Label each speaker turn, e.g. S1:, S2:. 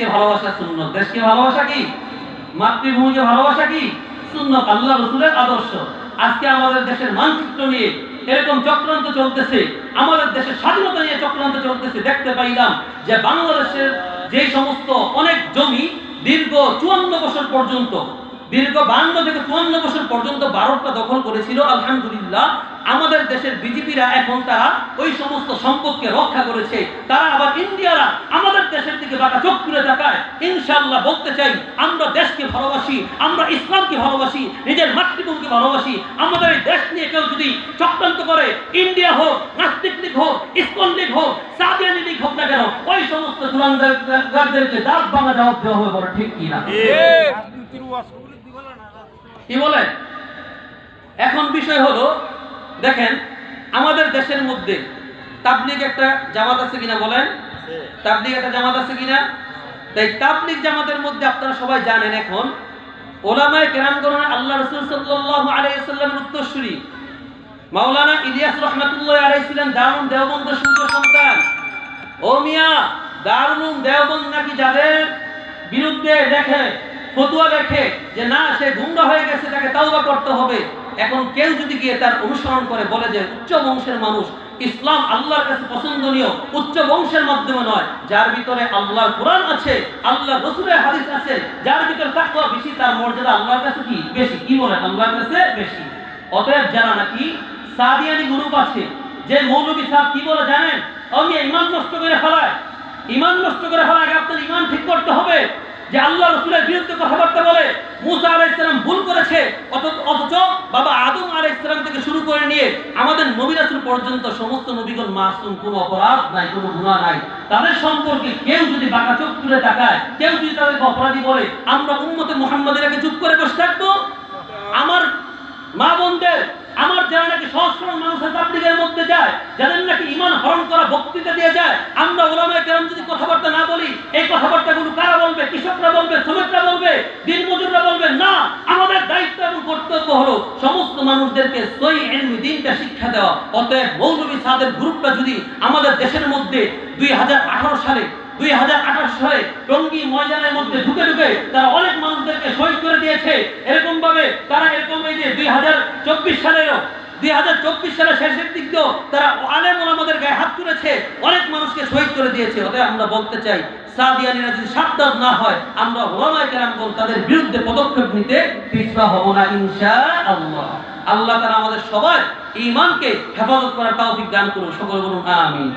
S1: দেশকে ভালোবাসা সুন্নত। দেশকে ভালোবাসা কি? মাতৃভূমিকে ভালোবাসা কি? সুন্নত। আল্লাহ রসুলের আদর্শ। আজকে আমাদের দেশের মানচিত্র নিয়ে এরকম চক্রান্ত চলতেছে। আমাদের দেশের স্বাধীনতা নিয়ে চক্রান্ত চলতেছে। দেখতে পাইলাম যে বাংলাদেশের যে সমস্ত অনেক জমি দীর্ঘ চুয়ান্ন বছর পর্যন্ত, দীর্ঘ বান্ন থেকে চুয়ান্ন বছর পর্যন্ত বারোটা দখল করেছিল, আলহামদুলিল্লাহ আমাদের দেশের বিজেপিরা এখন তারা ওই সমস্ত সম্পদকে রক্ষা করেছে। তারা আবার ইন্ডিয়ারা আমাদের দেশের দিকে বাঁকা চোখ তুলে তাকায়। ইনশাআল্লাহ বলতে চাই আমরা দেশকে ভালোবাসি আমরা ইসলামকে ভালোবাসি নিজের মাতৃভূমিকে ভালোবাসি। আমাদের এই দেশ নিয়ে কেউ যদি চক্রান্ত করে ইন্ডিয়া হোক নাস্তিক লীগ হোক ইসকন লীগ হোক সাদিয়ানি লীগ হোক না কেন ওই সমস্ত দুরান্দারদেরকে দাঁত ভাঙা জবাব দেওয়া হবে বড় ঠিক কি না? কি বলেন এখন বিষয় হলো দেখেন আমাদের দেশের মধ্যে তাবলিগ একটা জামাত আছে কিনা বলেন? তাবলিগ একটা জামাত আছে কিনা? তাই তাবলিগ জামাতের মধ্যে আপনারা সবাই জানেন এখন ওলামায়ে কেরামগণ আল্লাহ রাসূল সাল্লাল্লাহু আলাইহি সাল্লামের উত্তরসূরি। মাওলানা ইলিয়াস রাহমাতুল্লাহ আলাইহি ছিলেন দারুণ দেওবন্দ সূর্য সন্তান। ও মিয়া দারুণ দেওবন্দ নাকি যাদের বিরুদ্ধে দেখে? ফতুয়া দেখে যে না, সে গুন্ডা হয়ে গেছে, তাকে তাওবা করতে হবে। এখন কেউ যদি গিয়ে তার অনুসরণ করে, বলে যে উচ্চ বংশের মানুষ, ইসলাম আল্লাহর কাছে পছন্দনীয়, উচ্চ বংশের মাধ্যমে নয়, যার ভিতরে আল্লাহর কোরআন আছে আল্লাহ রসুলের হাদিস আছে, যার ভিতরে তাকওয়া বেশি, তার মর্যাদা আল্লাহর কাছে কি বেশি? কি বলে? আল্লাহর কাছে বেশি। অতএব যারা নাকি সাদিয়ানি গ্রুপ আছে, যে মৌলবী সাহেব কি বলে জানেন? আমি ইমান নষ্ট করে ফেলায় ইমান নষ্ট করে আগে আপনার ইমান ঠিক করতে হবে। যে আল্লাহ রসুলের বিরুদ্ধে কথাবার্তা বলে, মুসা আলাইসালাম ভুল করেছে, অথচ- বাবা আদম আলাইসালাম থেকে শুরু করে নিয়ে আমাদের নবী রাসূল পর্যন্ত সমস্ত নবীগণ মাসুম, কোনো অপরাধ নাই, কোনো গুনাহ নাই। তাদের সম্পর্কে কেউ যদি বাঁকা চোখ তুলে তাকায়, কেউ যদি তাদেরকে অপরাধী বলে, আমরা উম্মতে মুহাম্মাদের আগে চুপ করে বসে থাকব? আমার মা বোনদের, আমার যারা নাকি সহস্র মানুষের তাবলিগের মধ্যে যায়, যাদের নাকি ইমান হরণ করা বক্তৃতা দিয়ে যায়, আমরা ওলামায়ে কেরাম যদি কথাবার্তা না বলি, এই কথাবার্তাগুলো হলো সমস্ত মানুষদেরকে সই এলমি দিনটা শিক্ষা দেওয়া। অতএব মৌলবী সাদের গ্রুপটা যদি আমাদের দেশের মধ্যে দুই হাজার আঠারো সালে, দুই হাজার আঠাশ সালে টঙ্গী ময়দানের মধ্যে ঢুকে ঢুকে তারা অনেক মানুষদেরকে শহীদ করে দিয়েছে এরকম ভাবে তারা এরকম এই যে দুই হাজার চব্বিশ সালেরও দুই শেষের দিক দিয়েও তারা আলেম আমাদের গায়ে হাত তুলেছে, অনেক মানুষকে শহীদ করে দিয়েছে। ওদের আমরা বলতে চাই, সাদিয়ানিরা যদি সাবধান না হয়, আমরা ওলামায়ে কেরামগণ তাদের বিরুদ্ধে পদক্ষেপ নিতে হব না ইনশা আল্লাহ তারা আমাদের সবাই ইমানকে হেফাজত করার তাও বিজ্ঞান করুন। সকল বলুন, আমিন।